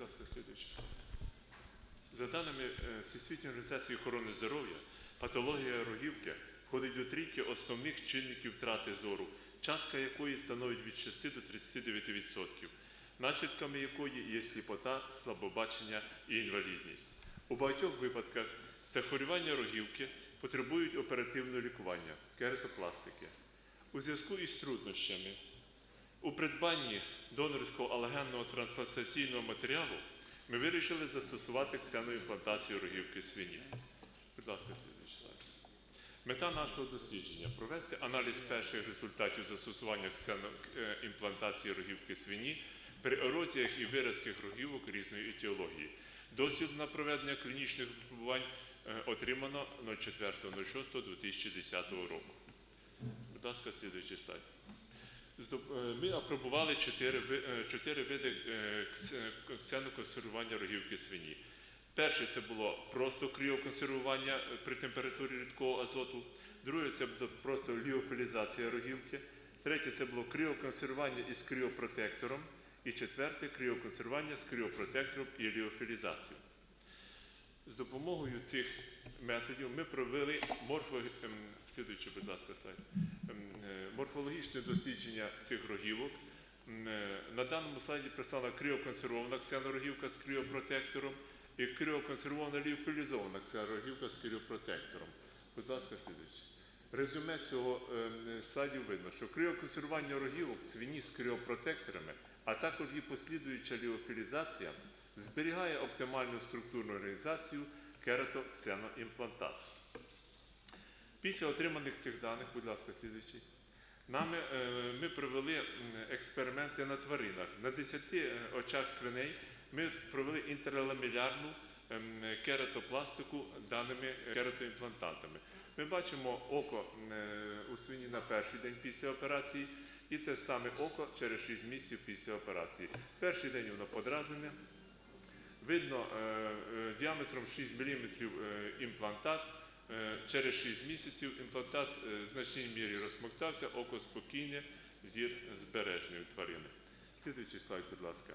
Будь ласка, слідуючий слайд. За даними е, Всесвітньої організації охорони здоров'я, патологія рогівки входить до трійки основних чинників втрати зору, частка якої становить від 6 до 39%, наслідками якої є сліпота, слабобачення і інвалідність. У багатьох випадках захворювання рогівки потребують оперативного лікування, кератопластики. У зв'язку із труднощами у придбанні донорського алогенного трансплантаційного матеріалу ми вирішили застосувати ксеноімплантацію рогівки свині. Будь ласка, слідуючий. Мета нашого дослідження провести аналіз перших результатів застосування ксеноімплантації рогівки свині при ерозіях і виразках рогівок різної етіології. Досвід на проведення клінічних випробувань е, отримано 04.06.2010 року. Будь ласка, слідуючий слайд. Е, Ми апробували чотири, е, види е, ксеноконсервування рогівки свині. Перше це було просто кріоконсервування при температурі рідкого азоту. Друге це було просто ліофілізація рогівки. Третє це було кріоконсервування із кріопротектором. І четверте кріоконсервування з кріопротектором і ліофілізацією. З допомогою цих методів ми провели морфо... ем, слідуючий, будь ласка, слайд. Е, морфологічне дослідження цих рогівок. Е, На даному слайді представлена кріоконсервована ксенорогівка з кріопротектором і кріоконсервована ліофілізована ксенорогівка з кріопротектором. Будь ласка, слідуючий. Резюме цього ем, слайдів видно, що кріоконсервування рогівок свині з кріопротекторами, а також її послідуюча ліофілізація зберігає оптимальну структурну організацію кератоксеноімплантату. Після отриманих цих даних, будь ласка, слідуючий, нами е, ми провели експерименти на тваринах. На 10 е, очах свиней ми провели інтерламелярну ем, кератопластику даними кератоімплантантами. Ми бачимо око е, у свині на перший день після операції і те саме око через 6 місяців після операції. Перший день воно подразнене, Видно діаметром 6 мм імплантат. Е, Через 6 місяців імплантат е, в значній мірі розсмоктався, око спокійне, зір збережний тварини. Слідуючий слайд, будь ласка.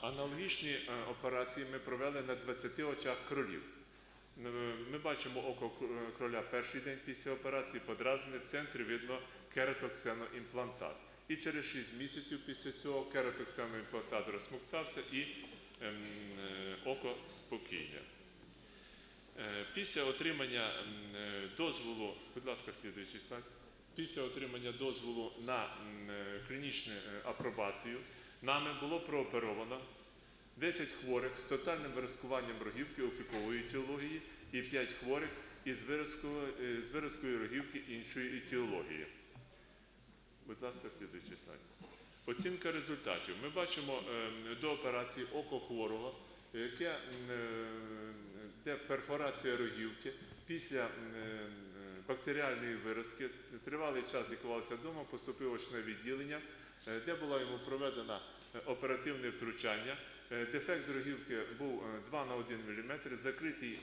Аналогічні е, операції ми провели на 20 очах кролів. Ми бачимо око кроля перший день після операції, подразнене, в центрі видно кератоксеноімплантат. І через 6 місяців після цього кератоксеноімплантат розсмоктався і ем, око спокійне. Е, Після отримання е, дозволу, будь ласка, слідуючий слайд. Після отримання дозволу на е, клінічну апробацію нами було прооперовано 10 хворих з тотальним виразкуванням рогівки опікової етіології і 5 хворих із виразкою, з виразкою рогівки іншої етіології. Будь ласка, слідуючий слайд. Оцінка результатів. Ми бачимо е, до операції око хворого, яке, де перфорація рогівки після е, бактеріальної виразки. Тривалий час лікувався вдома, поступив очне відділення, е, де було йому проведено е, оперативне втручання. Дефект рогівки був е, 2 на 1 мм, закритий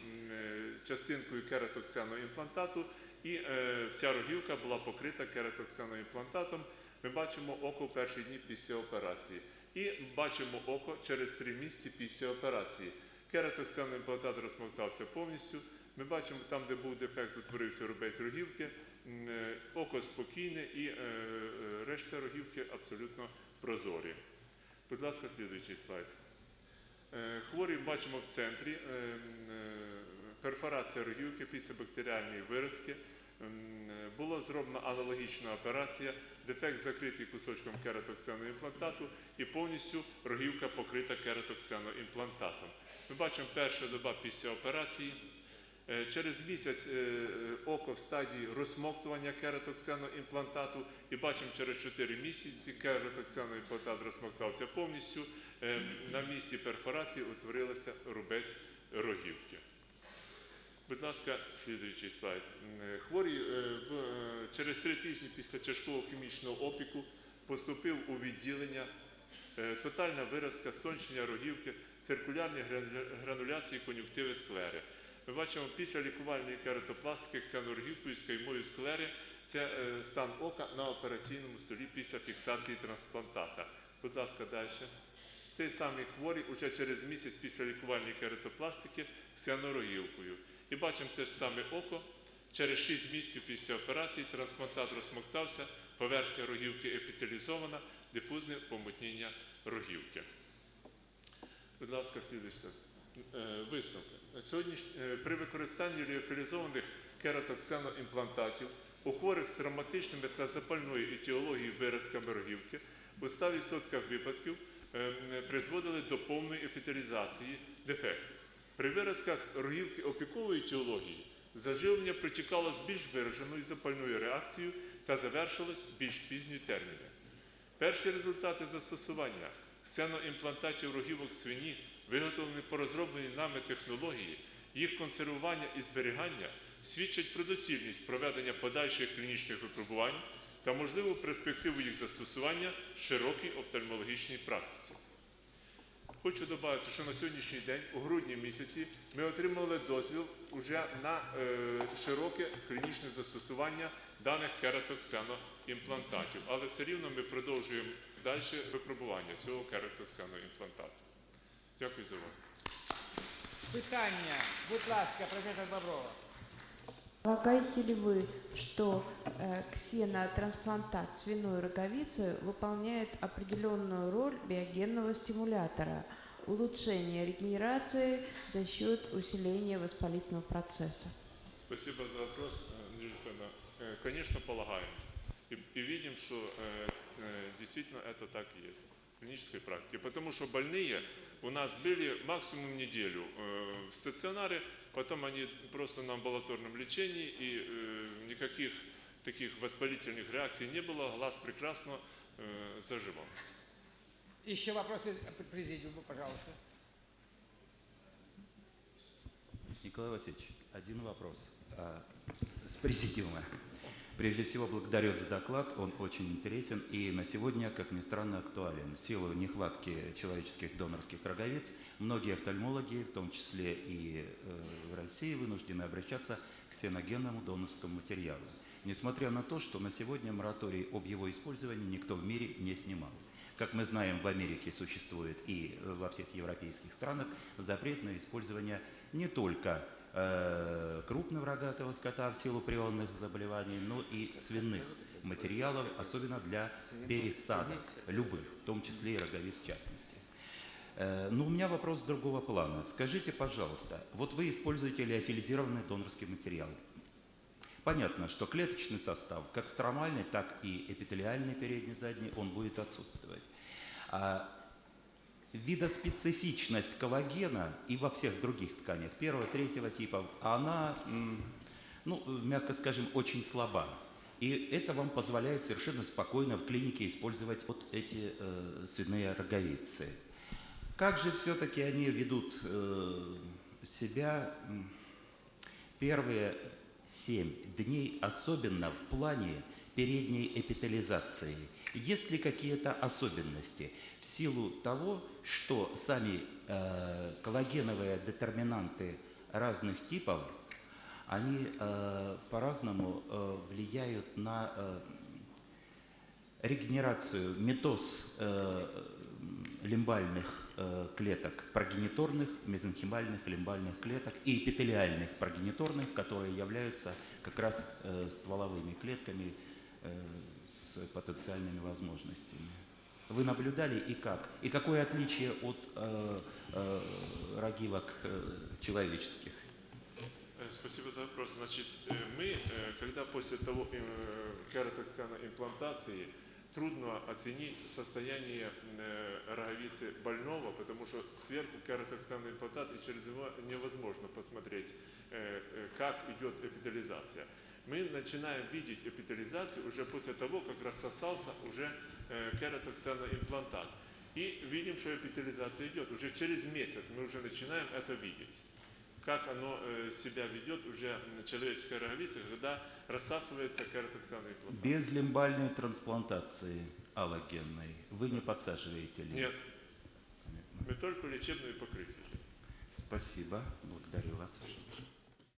частинкою кератоксеноімплантату, і е, вся рогівка була покрита кератоксеноімплантатом. Ми бачимо око в перші дні після операції. І бачимо око через три місяці після операції. Кератоксеноімплантат розмоктався повністю. Ми бачимо, там, де був дефект, утворився рубець рогівки, е, око спокійне і е, е, решта рогівки абсолютно прозорі. Будь ласка, слідуючий слайд. Хворі бачимо в центрі е, е, перфорація рогівки після бактеріальної виразки. Е, Була зроблена аналогічна операція, дефект закритий кусочком кератоксеноімплантату і повністю рогівка покрита кератоксеноімплантатом. Ми бачимо перша доба після операції. Е, Через місяць е, око в стадії розсмоктування кератоксеноімплантату і бачимо через 4 місяці кератоксеноімплантат розсмоктався повністю. На місці перфорації утворилася рубець рогівки. Будь ласка, слідуючий слайд. Хворий е, е, через три тижні після тяжкого хімічного опіку поступив у відділення е, тотальна виразка, стончення рогівки, циркулярні грануляції кон'юктиви склери. Ми бачимо після лікувальної кератопластики ксенорогівкою з каймою склери це е, стан ока на операційному столі після фіксації трансплантата. Будь ласка, далі. Цей самий хворий уже через місяць після лікувальної кератопластики з ксенорогівкою. І бачимо те ж саме око. Через 6 місяців після операції трансплантат розсмоктався, поверхня рогівки епітелізована, дифузне помутніння рогівки. Будь ласка, слідуюче. Е, Висновки. Сьогодні е, при використанні ліофілізованих кератоксеноімплантатів у хворих з травматичними та запальною етіологією виразками рогівки у 100% випадків е, призводили до повної епітелізації дефекту. При виразках рогівки опікової етіології заживлення протікало з більш вираженою запальною реакцією та завершилось більш пізні терміни. Перші результати застосування ксеноімплантатів рогівок свині, виготовлені по розробленій нами технології, їх консервування і зберігання свідчать про доцільність проведення подальших клінічних випробувань та можливу перспективу їх застосування в широкій офтальмологічній практиці. Хочу додати, що на сьогоднішній день, у грудні місяці, ми отримали дозвіл уже на е, широке клінічне застосування даних кератоксеноімплантатів. Але все рівно ми продовжуємо далі випробування цього кератоксеноімплантату. Дякую за увагу. Питання, будь ласка, професор Боброва. Полагаете ли вы, что э, ксенотрансплантат свиной роговицы выполняет определенную роль биогенного стимулятора улучшения регенерации за счет усиления воспалительного процесса? Спасибо за вопрос, э, Надежда. Э, Конечно, полагаем. И, и видим, что э, э, действительно это так и есть клинической практике. Потому что больные у нас были максимум неделю э, в стационаре, потом они просто на амбулаторном лечении, и э, никаких таких воспалительных реакций не было, глаз прекрасно э, заживал. Еще вопросы к президиуму, пожалуйста. Николай Васильевич, один вопрос а, с президиума. Прежде всего, благодарю за доклад, он очень интересен и на сегодня, как ни странно, актуален. В силу нехватки человеческих донорских роговиц, многие офтальмологи, в том числе и э, в России, вынуждены обращаться к ксеногенному донорскому материалу. Несмотря на то, что на сегодня мораторий об его использовании никто в мире не снимал. Как мы знаем, в Америке существует и э, во всех европейских странах запрет на использование не только крупного рогатого скота в силу прионных заболеваний, но и свиных материалов, особенно для пересадок любых, в том числе и роговиц в частности. Э, Но у меня вопрос другого плана. Скажите, пожалуйста, вот вы используете лиофилизированный донорский материал. Понятно, что клеточный состав, как стромальный, так и эпителиальный передний, задний, он будет отсутствовать. А видоспецифичность коллагена и во всех других тканях первого, третьего типа, она, ну, мягко скажем, очень слаба. И это вам позволяет совершенно спокойно в клинике использовать вот эти э, свиные роговицы. Как же все-таки они ведут э, себя первые семь дней, особенно в плане передней эпителизации? Есть ли какие-то особенности в силу того, что сами э, коллагеновые детерминанты разных типов, они э, по-разному э, влияют на э, регенерацию, метоз э, лимбальных э, клеток, прогениторных, мезенхимальных лимбальных клеток и эпителиальных прогениторных, которые являются как раз э, стволовыми клетками с потенциальными возможностями. Вы наблюдали и как? И какое отличие от э, э, рогивок э, человеческих? Э, Спасибо за вопрос. Значит, э, мы, э, когда после того э, кератоксеноимплантации трудно оценить состояние э, роговицы больного, потому что сверху кератоксенный имплантат, и через него невозможно посмотреть, э, э, как идет эпителизация. Мы начинаем видеть эпителизацию уже после того, как рассосался уже э, кератоксеноимплантат. И видим, что эпителизация идет. Уже через месяц мы уже начинаем это видеть как оно э, себя ведет уже на человеческой роговице, когда рассасывается кератоксальный имплантат. Без лимбальной трансплантации аллогенной вы не подсаживаете ли? Нет, Понятно. мы только лечебные покрытия. Спасибо, благодарю вас.